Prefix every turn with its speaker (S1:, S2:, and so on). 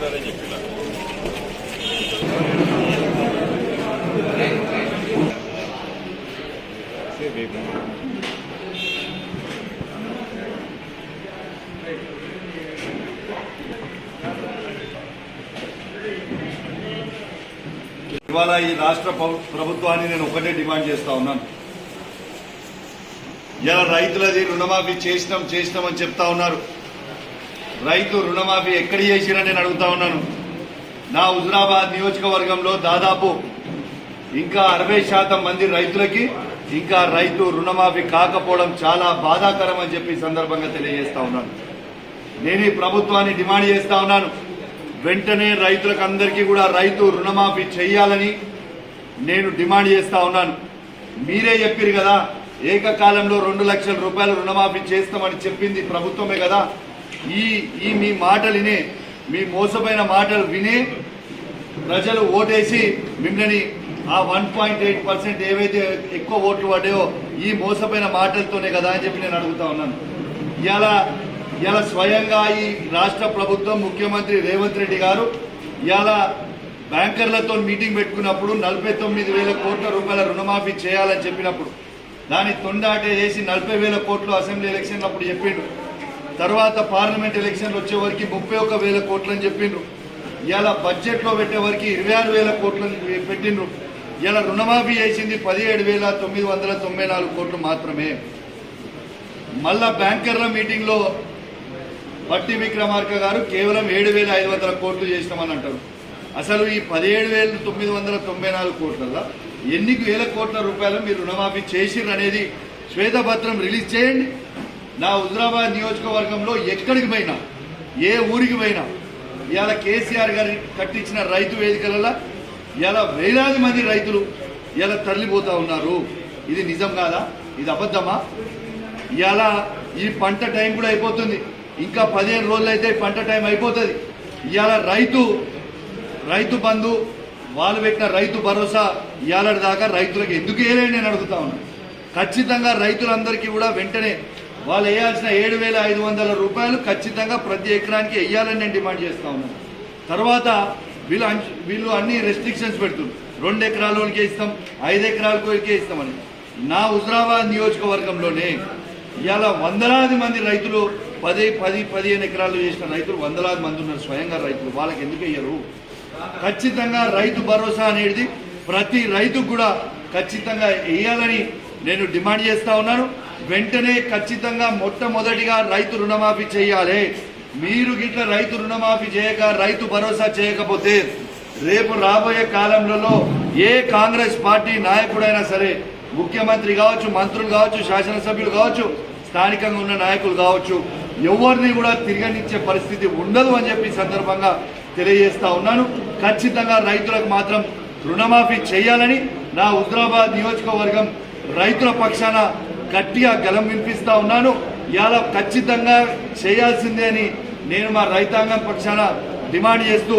S1: చేస్తున్నారని చెప్పిన
S2: ఇవాళ ఈ రాష్ట్ర ప్రభుత్వాన్ని నేను ఒకటే డిమాండ్ చేస్తా ఉన్నాను. ఇలా రైతులది రుణమాఫీ చేసినాం చేసినాం అని చెప్తా ఉన్నారు. రైతు రుణమాఫీ ఎక్కడ చేసిరని నేను అడుగుతా ఉన్నాను. నా హుజురాబాద్ నియోజకవర్గంలో దాదాపు ఇంకా అరవై శాతం మంది రైతులకి ఇంకా రైతు రుణమాఫీ కాకపోవడం చాలా బాధాకరం అని చెప్పి సందర్భంగా తెలియజేస్తా ఉన్నాను. నేను ఈ ప్రభుత్వాన్ని డిమాండ్ చేస్తా ఉన్నాను. వెంటనే రైతులకు అందరికీ కూడా రైతు రుణమాఫీ చేయాలని నేను డిమాండ్ చేస్తా ఉన్నాను. మీరే చెప్పారు కదా ఏకకాలంలో రెండు లక్షల రూపాయలు రుణమాఫీ చేస్తామని చెప్పింది ప్రభుత్వమే కదా. ఈ ఈ మీ మాటలు మీ మోసపోయిన మాటలు విని ప్రజలు ఓటేసి మిమ్మల్ని ఆ వన్ పాయింట్ ఎయిట్ పర్సెంట్ ఏవైతే ఎక్కువ ఓట్లు పడ్డాయో ఈ మోసపోయిన మాటలతోనే కదా అని చెప్పి నేను అడుగుతా ఉన్నాను. ఇలా ఇలా స్వయంగా ఈ రాష్ట్ర ప్రభుత్వం ముఖ్యమంత్రి రేవంత్ రెడ్డి గారు ఇలా బ్యాంకర్లతో మీటింగ్ పెట్టుకున్నప్పుడు నలభై తొమ్మిది వేల కోట్ల రూపాయల రుణమాఫీ చేయాలని చెప్పినప్పుడు దాన్ని తొండాటే చేసి నలభై వేల కోట్లు అసెంబ్లీ ఎలక్షన్లు అప్పుడు చెప్పిండు. తర్వాత పార్లమెంట్ ఎలక్షన్లు వచ్చే వరకు ముప్పై ఒక్క వేల కోట్లు అని చెప్పిండ్రు. ఇలా బడ్జెట్లో పెట్టే వరకు ఇరవై ఆరు వేల కోట్లు పెట్టిండ్రు. ఇలా రుణమాఫీ చేసింది పదిహేడు వేల తొమ్మిది వందల తొంభై నాలుగు కోట్లు మాత్రమే. మళ్ళా బ్యాంకర్ల మీటింగ్లో బట్టి విక్రమార్క గారు కేవలం ఏడు వేల ఐదు వందల కోట్లు చేసినామని అంటారు. అసలు ఈ పదిహేడు వేల తొమ్మిది వందల తొంభై నాలుగు కోట్లలో ఎన్ని వేల కోట్ల రూపాయలు మీరు రుణమాఫీ చేసిర్రు అనేది శ్వేతపత్రం రిలీజ్ చేయండి. నా హుజరాబాద్ నియోజకవర్గంలో ఎక్కడికి పోయినా ఏ ఊరికి పోయినా ఇవాళ కేసీఆర్ గారి కట్టించిన రైతు వేదికలలో ఇలా వేలాది మంది రైతులు ఇలా తరలిపోతా ఉన్నారు. ఇది నిజం కాదా? ఇది అబద్ధమా? ఇలా ఈ పంట టైం కూడా అయిపోతుంది. ఇంకా పదిహేను రోజులు అయితే పంట టైం అయిపోతుంది. ఇవాళ రైతు రైతు బంధు వాళ్ళు పెట్టిన రైతు భరోసా ఇవాళ దాకా రైతులకు ఎందుకు వేయలేని నేను అడుగుతా ఉన్నాను ఖచ్చితంగా రైతులందరికీ కూడా వెంటనే వాళ్ళు వేయాల్సిన ఏడు వేల ఐదు వందల రూపాయలు ఖచ్చితంగా ప్రతి ఎకరానికి వేయాలని నేను డిమాండ్ చేస్తా ఉన్నాను. తర్వాత వీళ్ళు వీళ్ళు అన్ని రెస్ట్రిక్షన్స్ పెడుతున్నారు. రెండు ఎకరాలకే ఇస్తాం ఐదు ఎకరాలకే ఇస్తామని. నా హుజరాబాద్ నియోజకవర్గంలోనే ఇవాళ వందలాది మంది రైతులు పది పది పదిహేను ఎకరాలు చేసిన రైతులు వందలాది మంది ఉన్నారు స్వయంగా రైతులు. వాళ్ళకి ఎందుకు వేయరు? ఖచ్చితంగా రైతు భరోసా అనేది ప్రతి రైతుకు కూడా ఖచ్చితంగా వేయాలని నేను డిమాండ్ చేస్తా ఉన్నాను. వెంటనే ఖచ్చితంగా మొట్టమొదటిగా రైతు రుణమాఫీ చేయాలి. మీరు గిట్ల రైతు రుణమాఫీ చేయక రైతు భరోసా చేయకపోతే రేపు రాబోయే కాలంలో ఏ కాంగ్రెస్ పార్టీ నాయకుడైనా సరే ముఖ్యమంత్రి కావచ్చు మంత్రులు కావచ్చు శాసనసభ్యులు కావచ్చు స్థానికంగా ఉన్న నాయకులు కావచ్చు ఎవరిని కూడా తిరగనిచ్చే పరిస్థితి ఉండదు అని చెప్పి సందర్భంగా తెలియజేస్తా ఉన్నాను. ఖచ్చితంగా రైతులకు మాత్రం రుణమాఫీ చేయాలని నా హుద్రాబాద్ నియోజకవర్గం రైతుల పక్షాన గట్టిగా గలం వినిపిస్తా ఉన్నాను. ఇవాళ ఖచ్చితంగా చేయాల్సిందే అని నేను మా రైతాంగం పక్షాన డిమాండ్ చేస్తూ